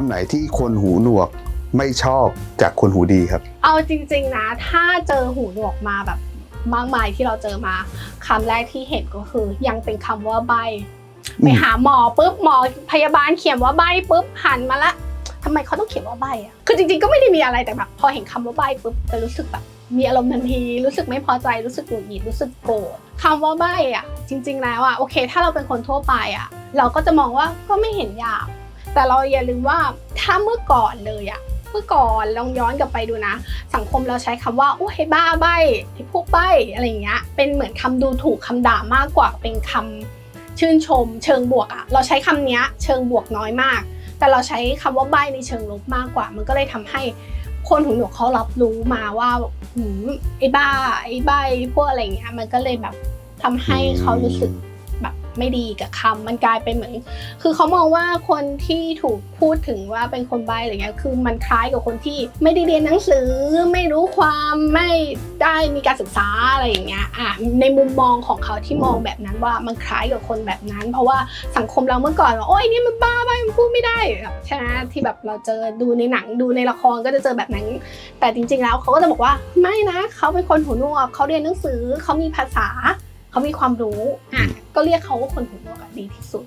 ำไหนที่คนหูหนวกไม่ชอบจากคนหูดีครับ เอาจริงๆนะ ถ้าเจอหูหนวกมาแบบมากมายที่เราเจอมาคำแรกที่เห็นก็คือ ยังเป็นคำว่าใบอืมไปหาหมอปุ๊บหมอพยาบาลเขียนว่าใบปุ๊บหันมาละทำไมเขาต้องเขียนว่าใบอะคือจริงๆก็ไม่ได้มีอะไรแต่แบบพอเห็นคำว่าใบปุ๊บจะรู้สึกแบบมีอารมณ์ทันที รู้สึกไม่พอใจ รู้สึกหงุดหงิด รู้สึกโกรธคำว่าใบอะจริง ๆ แล้วอะโอเค ถ้าเราเป็นคนทั่วไปอะเราก็จะมองว่าก็ไม่เห็นยาก แต่เราอย่าลืมว่าถ้าเมื่อก่อนเลยอะเมื่อก่อนลองย้อนกลับไปดูนะ สังคมเราใช้คำว่าโอ้ยบ้าใบไอ้พวกใบอะไรอย่างเงี้ยเป็นเหมือนคำดูถูกคำด่ามากกว่าเป็นคำชื่นชม เชิงบวกอะเราใช้คำเนี้ยเชิงบวกน้อยมาก แต่เราใช้คำว่าใบในเชิงลบมากกว่า มันก็เลยทำให้คนหูหนวกเขารับรู้มาว่าหืมไอ้บ้าไอ้ใบพวกอะไรอย่างเงี้ยมันก็เลยแบบทำให้เขารู้สึกแบบ ไม่ดีกับคำมันกลายเป็นเหมือน คือเขามองว่าคนที่ถูกพูดถึงว่าเป็นคนใบ้อะไรเงี้ยคือมันคล้ายกับคนที่ไม่ได้เรียนหนังสือ ไม่รู้ความไม่ได้มีการศึกษาอะไรอย่างเงี้ยอะในมุมมองของเขาที่มองแบบนั้นว่ามันคล้ายกับคนแบบนั้น เพราะว่าสังคมเราเมื่อก่อนว่าโอ้ยนี่มันบ้าใบมันพูดไม่ได้แบบใช่ไหมที่แบบเราเจอดูในหนังดูในละครก็จะเจอแบบนั้น แต่จริง ๆ แล้วเขาก็จะบอกว่าไม่นะเขาเป็นคนหูหนวกเขาเรียนหนังสือเขามีภาษา เขามีความรู้อะก็เรียกเขาว่าคนหูหนวกอะดีที่สุด